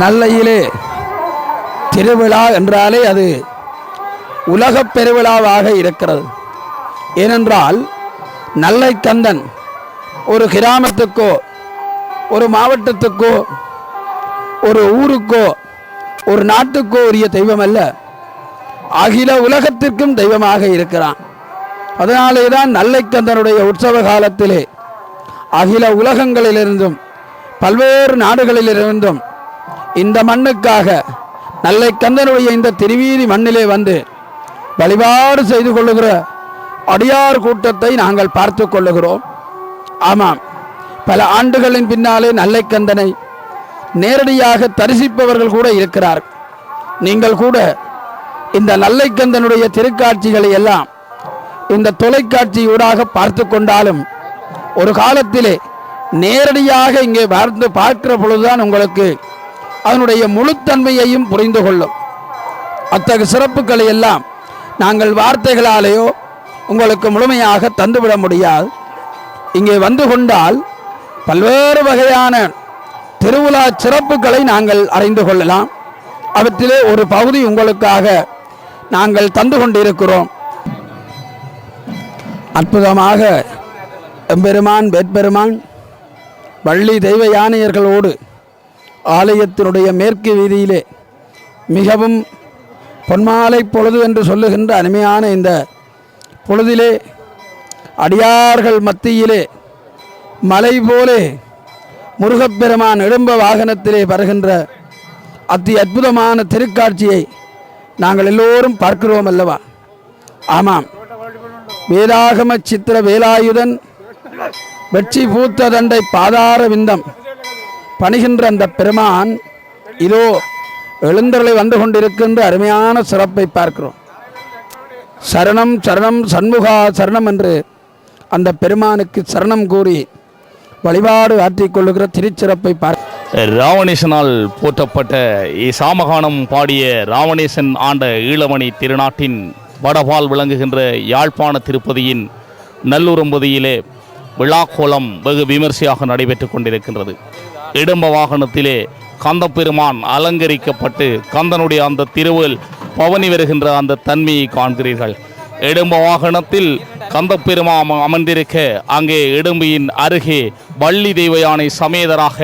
நல்லையிலே திருவிழா என்றாலே அது உலகப் பெருவிழாவாக இருக்கிறது. ஏனென்றால் நல்லை கந்தன் ஒரு கிராமத்துக்கோ ஒரு மாவட்டத்துக்கோ ஒரு ஊருக்கோ ஒரு நாட்டுக்கோ உரிய தெய்வம் அல்ல அகில உலகத்திற்கும் தெய்வமாக இருக்கிறான். அதனாலே தான் நல்லைக்கந்தனுடைய உற்சவ காலத்திலே அகில உலகங்களிலிருந்தும் பல்வேறு நாடுகளிலிருந்தும் இந்த மண்ணுக்காக நல்லைக்கந்தனுடைய இந்த திருவீதி மண்ணிலே வந்து வழிபாடு செய்து கொள்ளுகிற அடியார் கூட்டத்தை நாங்கள் பார்த்து கொள்ளுகிறோம். ஆமாம். பல ஆண்டுகளின் பின்னாலே நல்லைக்கந்தனை நேரடியாக தரிசிப்பவர்கள் கூட இருக்கிறார். நீங்கள் கூட இந்த நல்லைக்கந்தனுடைய திருக்காட்சிகளை எல்லாம் இந்த தொலைக்காட்சி ஊடாக பார்த்து கொண்டாலும் ஒரு காலத்திலே நேரடியாக இங்கே பார்த்து பார்க்கிற பொழுதுதான் உங்களுக்கு அதனுடைய முழுத்தன்மையையும் புரிந்து கொள்ளும். அத்தகைய சிறப்புகளை எல்லாம் நாங்கள் வார்த்தைகளாலேயோ உங்களுக்கு முழுமையாக தந்துவிட முடியாது. இங்கே வந்து கொண்டால் பல்வேறு வகையான திருவிழா சிறப்புகளை நாங்கள் அறிந்து கொள்ளலாம். அவற்றிலே ஒரு பகுதி உங்களுக்காக நாங்கள் தந்து கொண்டிருக்கிறோம். அற்புதமாக எம்பெருமான் வேட்பெருமான் வள்ளி தெய்வ யானையர்களோடு ஆலயத்தினுடைய மேற்கு வீதியிலே மிகவும் பொன்மாலை பொழுது என்று சொல்லுகின்ற அருமையான இந்த பொழுதிலே அடியார்கள் மத்தியிலே மலை போலே முருகப்பெருமான் இடும்ப வாகனத்திலே வருகின்ற அத்தி அற்புதமான திருக்காட்சியை நாங்கள் எல்லோரும் பார்க்கிறோம் அல்லவா? ஆமாம். வேதாகம சித்திர வேலாயுதன் வெற்றி பூத்த தண்டை பாதார விந்தம். பணிகின்ற அந்த பெருமான் இதோ எழுந்தருளை வந்து கொண்டிருக்கின்ற அருமையான சிறப்பை பார்க்கிறோம். சரணம் சரணம் சண்முகா சரணம் என்று அந்த பெருமானுக்கு சரணம் கூறி வழிபாடு ஆற்றிக்கொள்ளுகிற திருச்சிறப்பை பார்க்க ராவணேசனால் போற்றப்பட்ட இசாமகானம் பாடிய ராவணேசன் ஆண்ட ஈழமணி திருநாட்டின் வடபால் விளங்குகின்ற யாழ்ப்பாண திருப்பதியின் நல்லுரம்பதியிலே விழாக்கோலம் வெகு விமர்சையாக நடைபெற்று கொண்டிருக்கின்றது. இடும்ப வாகனத்திலே கந்தப்பெருமான் அலங்கரிக்கப்பட்டு கந்தனுடைய அந்த திருவில் பவனி வருகின்ற அந்த தன்மையை காண்கிறீர்கள். இடும்ப வாகனத்தில் கந்த பெருமான் அமர்ந்திருக்க அங்கே இடும்பியின் அருகே வள்ளி தெய்வயானை சமேதராக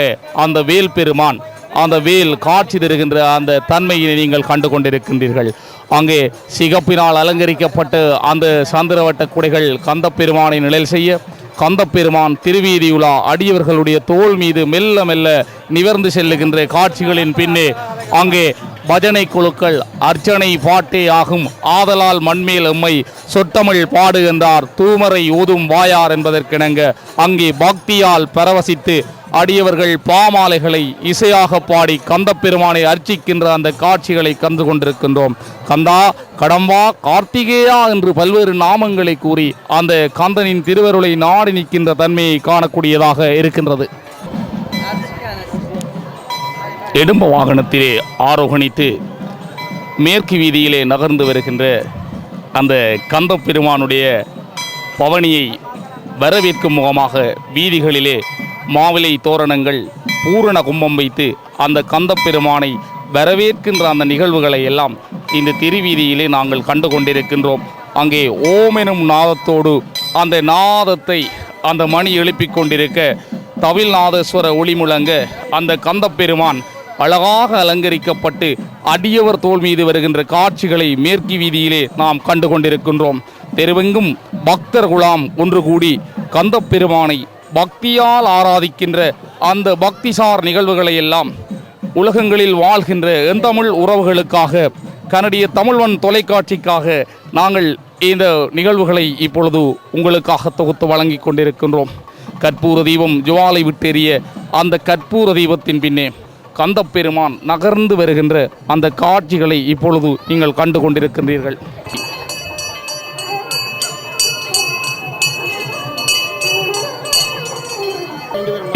அந்த வேல் பெருமான் அந்த வேல் காட்சி தருகின்ற அந்த தன்மையை நீங்கள் கண்டு கொண்டிருக்கின்றீர்கள். அங்கே சிகப்பினால் அலங்கரிக்கப்பட்டு அந்த சந்திரவட்ட குடைகள் கந்தப்பெருமானை நிழல் செய்ய கந்தப்பெருமான் திருவீதியுலா அடியவர்களுடைய தோள் மீது மெல்ல மெல்ல நிவர்ந்து செல்லுகின்ற காட்சிகளின் பின்னே அங்கே பஜனை குழுக்கள் அர்ச்சனை பாட்டே ஆகும். ஆதலால் மண்மேல் எம்மை சொட்டமிழ் பாடுகின்றார். தூமரை ஊதும் வாயார் என்பதற்கிணங்க அங்கே பக்தியால் பரவசித்து அடியவர்கள் பாமாலைகளை இசையாக பாடி கந்தப்பெருமானை அர்ச்சிக்கின்ற அந்த காட்சிகளை கண்டு கொண்டிருக்கின்றோம். கந்தா கடம்பா கார்த்திகேயா என்று பல்வேறு நாமங்களை கூறி அந்த கந்தனின் திருவருளை நாடி நிற்கின்ற தன்மையை காணக்கூடியதாக இருக்கின்றது. எடும்ப வாகனத்திலே ஆரோகணித்து மேற்கு வீதியிலே நகர்ந்து வருகின்ற அந்த கந்தப் பெருமானுடைய பவனியை வரவேற்கும் முகமாக வீதிகளிலே மாவிலை தோரணங்கள் பூரண கும்பம் வைத்து அந்த கந்த பெருமானை வரவேற்கின்ற அந்த நிகழ்வுகளை எல்லாம் இந்த திருவீதியிலே நாங்கள் கண்டு கொண்டிருக்கின்றோம். அங்கே ஓமெனும் நாதத்தோடு அந்த நாதத்தை அந்த மணி எழுப்பிக் கொண்டிருக்க தவில்நாதேஸ்வர ஒளி முழங்க அந்த கந்தப்பெருமான் அழகாக அலங்கரிக்கப்பட்டு அடியவர் தோல் மீது வருகின்ற காட்சிகளை மேற்கு வீதியிலே நாம் கண்டு கொண்டிருக்கின்றோம். தெருவெங்கும் பக்தர் குலாம் ஒன்று கூடி கந்தப்பெருமானை பக்தியால் ஆராதிக்கின்ற அந்த பக்திசார் நிகழ்வுகளை எல்லாம் உலகங்களில் வாழ்கின்ற எந்தமிழ் உறவுகளுக்காக கனடிய தமிழ்வன் தொலைக்காட்சிக்காக நாங்கள் இந்த நிகழ்வுகளை இப்பொழுது உங்களுக்காக தொகுத்து வழங்கி கொண்டிருக்கின்றோம். கற்பூர தீபம் ஜுவாலை விட்டெறிய அந்த கற்பூர தீபத்தின் பின்னே கந்தப்பெருமான் நகர்ந்து வருகின்ற அந்த காட்சிகளை இப்பொழுது நீங்கள் கண்டு கொண்டிருக்கின்றீர்கள்.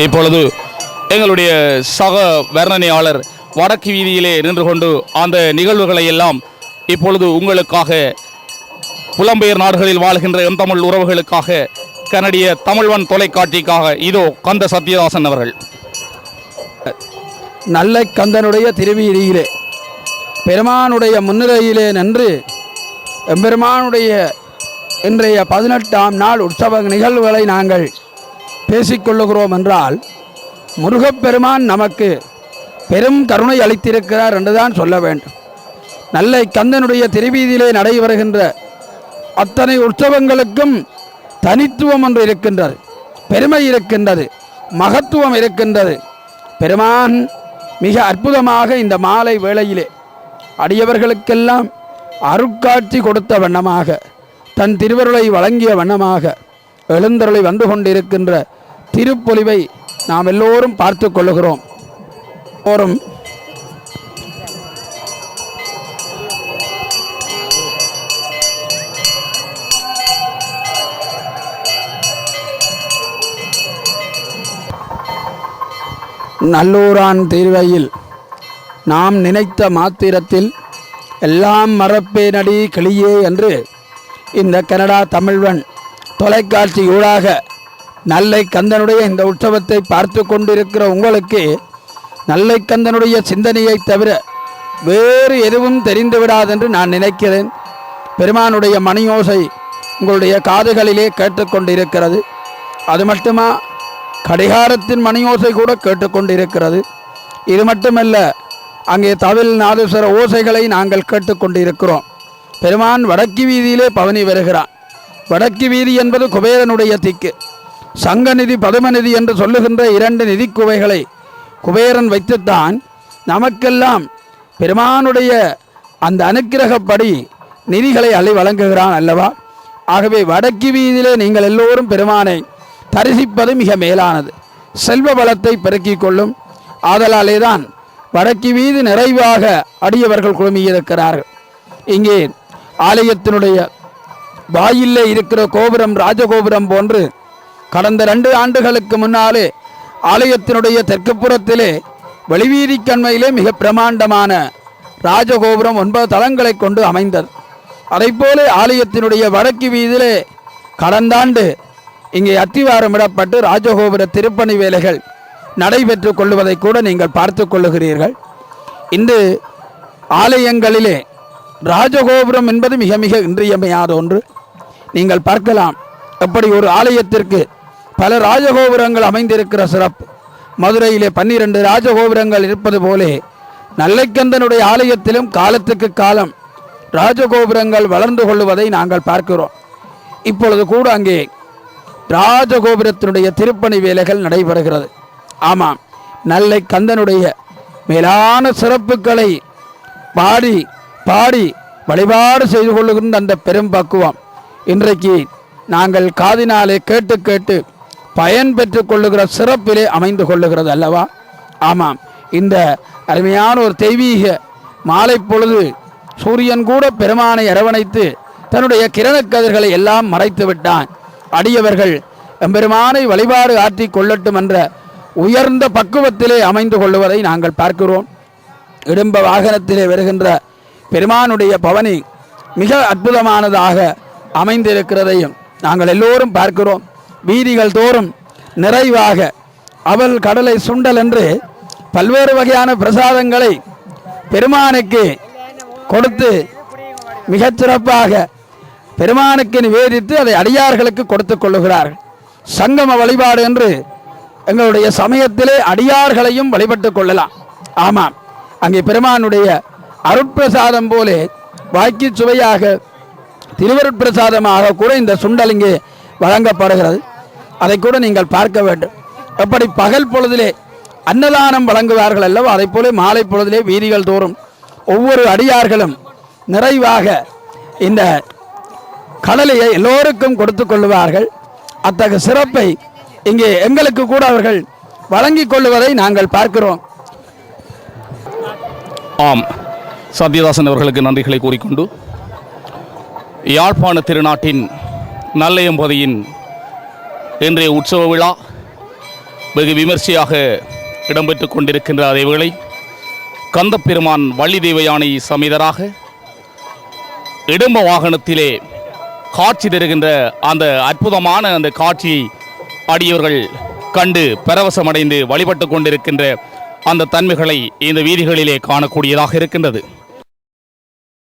இப்பொழுது எங்களுடைய சக வர்ணனையாளர் வடக்கு வீதியிலே நின்று கொண்டு அந்த நிகழ்வுகளை எல்லாம் இப்பொழுது உங்களுக்காக புலம்பெயர் நாடுகளில் வாழ்கின்ற எம் தமிழ் உறவுகளுக்காக கனடிய தமிழ்வன் தொலைக்காட்சிக்காக இதோ கந்த சத்யதாசன் அவர்கள். நல்ல கந்தனுடைய திருவீதியிலே பெருமானுடைய முன்னிலையிலே நின்று எம்பெருமானுடைய இன்றைய பதினெட்டாம் நாள் உற்சவ நிகழ்வுகளை நாங்கள் பேசிக்கொள்ளுகிறோம் என்றால் முருகப்பெருமான் நமக்கு பெரும் கருணை அளித்திருக்கிறார் என்றுதான் சொல்ல வேண்டும். நல்ல கந்தனுடைய திருவீதியிலே நடைபெறுகின்ற அத்தனை உற்சவங்களுக்கும் தனித்துவம் ஒன்று இருக்கின்றது பெருமை இருக்கின்றது மகத்துவம் இருக்கின்றது. பெருமான் மிக அற்புதமாக இந்த மாலை வேளையிலே அடியவர்களுக்கெல்லாம் அருட்காட்சி கொடுத்த வண்ணமாக தன் திருவருளை வழங்கிய வண்ணமாக எழுந்தருளை வந்து கொண்டிருக்கின்ற திருப்பொலிவை நாம் எல்லோரும் பார்த்து கொள்ளுகிறோம். எல்லோரும் நல்லூரான் தீர்வையில் நாம் நினைத்த மாத்திரத்தில் எல்லாம் மறப்பேனடி கிளியே என்று இந்த கனடா தமிழ்வன் தொலைக்காட்சி ஊடாக நல்லை கந்தனுடைய இந்த உற்சவத்தை பார்த்து கொண்டிருக்கிற உங்களுக்கு நல்லை கந்தனுடைய சிந்தனையை தவிர வேறு எதுவும் தெரிந்து விடாதென்று நான் நினைக்கிறேன். பெருமானுடைய மணியோசை உங்களுடைய காதுகளிலே கேட்டுக்கொண்டிருக்கிறது அது மட்டுமா? கடிகாரத்தின் மணியோசை கூட கேட்டுக்கொண்டிருக்கிறது இது மட்டுமல்ல அங்கே தவில் நாதஸ்வர ஓசைகளை நாங்கள் கேட்டுக்கொண்டிருக்கிறோம் பெருமான் வடக்கு வீதியிலே பவனி வருகிறான். வடக்கு வீதி என்பது குபேரனுடைய திக்கு. சங்கநிதி பதுமநிதி என்று சொல்லுகின்ற இரண்டு நிதி குவைகளை குபேரன் வைத்துத்தான் நமக்கெல்லாம் பெருமானுடைய அந்த அனுக்கிரகப்படி நிதிகளை அள்ளி வழங்குகிறான் அல்லவா? ஆகவே வடக்கு வீதியிலே நீங்கள் எல்லோரும் பெருமானை தரிசிப்பது மிக மேலானது. செல்வ பலத்தை பெருக்கிக் கொள்ளும். ஆதலாலே தான் வடக்கு வீதி நிறைவாக அடியவர்கள் குழுமியிருக்கிறார்கள். இங்கே ஆலயத்தினுடைய வாயிலே இருக்கிற கோபுரம் ராஜகோபுரம் போன்று கடந்த ரெண்டு ஆண்டுகளுக்கு முன்னாலே ஆலயத்தினுடைய தெற்கு புறத்திலே வெளிவீதிக்கண்மையிலே மிக பிரமாண்டமான ராஜகோபுரம் ஒன்பது தளங்களை கொண்டு அமைந்தது. அதைப்போல ஆலயத்தினுடைய வடக்கு வீதியிலே கடந்த ஆண்டு இங்கே அத்திவாரமிடப்பட்டு ராஜகோபுர திருப்பணி வேலைகள் நடைபெற்று கொள்வதை கூட நீங்கள் பார்த்து கொள்ளுகிறீர்கள். இன்று ஆலயங்களிலே ராஜகோபுரம் என்பது மிக மிக இன்றியமையாத ஒன்று. நீங்கள் பார்க்கலாம் எப்படி ஒரு ஆலயத்திற்கு பல ராஜகோபுரங்கள் அமைந்திருக்கிற சிறப்பு. மதுரையிலே பன்னிரண்டு ராஜகோபுரங்கள் இருப்பது போலே நல்லைக்கந்தனுடைய ஆலயத்திலும் காலத்துக்கு காலம் ராஜகோபுரங்கள் வளர்ந்து கொள்வதை நாங்கள் பார்க்கிறோம். இப்பொழுது கூட அங்கே ராஜகோபுரத்தினுடைய திருப்பணி வேலைகள் நடைபெறுகிறது. ஆமாம் நல்லை கந்தனுடைய மேலான சிறப்புகளை பாடி பாடி வழிபாடு செய்து கொள்ளுகின்ற அந்த பெரும் பக்குவம் இன்றைக்கு நாங்கள் காதினாலே கேட்டு கேட்டு பயன் பெற்று கொள்ளுகிற சிறப்பிலே அமைந்து கொள்ளுகிறது அல்லவா? ஆமாம். இந்த அருமையான ஒரு தெய்வீக மாலை பொழுது சூரியன் கூட பெருமானை அரவணைத்து தன்னுடைய கிரணக்கதிர்களை எல்லாம் மறைத்து விட்டான். அடியவர்கள் எம்பெருமானை வழிபாடு ஆற்றி கொள்ளட்டும் என்ற உயர்ந்த பக்குவத்திலே அமைந்து கொள்ளுவதை நாங்கள் பார்க்கிறோம். இடும்ப வாகனத்திலே வருகின்ற பெருமானுடைய பவனி மிக அற்புதமானதாக அமைந்திருக்கிறதையும் நாங்கள் எல்லோரும் பார்க்கிறோம். வீதிகள் தோறும் நிறைவாக அவள் கடலை சுண்டல் என்று பல்வேறு வகையான பிரசாதங்களை பெருமானுக்கு கொடுத்து மிகச் சிறப்பாக பெருமானுக்கு நிவேதித்து அதை அடியார்களுக்கு கொடுத்து கொள்ளுகிறார்கள். சங்கம வழிபாடு என்று எங்களுடைய சமயத்திலே அடியார்களையும் வழிபட்டு கொள்ளலாம். ஆமாம் அங்கே பெருமானுடைய அருட்பிரசாதம் போலே வாக்கி சுவையாக திருவருட்பிரசாதமாக கூட இந்த சுண்டல் இங்கே வழங்கப்படுகிறது. அதை கூட நீங்கள் பார்க்க வேண்டும். எப்படி பகல் பொழுதிலே அன்னதானம் வழங்குவார்கள் அல்லவா அதை போல மாலை பொழுதிலே வீதிகள் தோறும் ஒவ்வொரு அடியார்களும் நிறைவாக இந்த கடலையை எல்லோருக்கும் கொடுத்து கொள்ளுவார்கள். அத்தகைய சிறப்பை இங்கே எங்களுக்கு கூட அவர்கள் வழங்கிக் கொள்ளுவதை நாங்கள் பார்க்கிறோம். ஆம். சத்யதாசன் அவர்களுக்கு நன்றிகளை கூறிக்கொண்டு யாழ்ப்பாண திருநாட்டின் நல்லையம்பதியின் இன்றைய உற்சவ விழா வெகு விமர்சையாக இடம்பெற்று கொண்டிருக்கின்ற அதேவேளை கந்தப்பெருமான் வள்ளி தெய்வயானை சமீதராக இடும்ப வாகனத்திலே காட்சி தருகின்ற அந்த அற்புதமான அந்த காட்சியை அடியவர்கள் கண்டு பரவசமடைந்து வழிபட்டு கொண்டிருக்கின்ற அந்த தன்மைகளை இந்த வீதிகளிலே காணக்கூடியதாக இருக்கின்றது.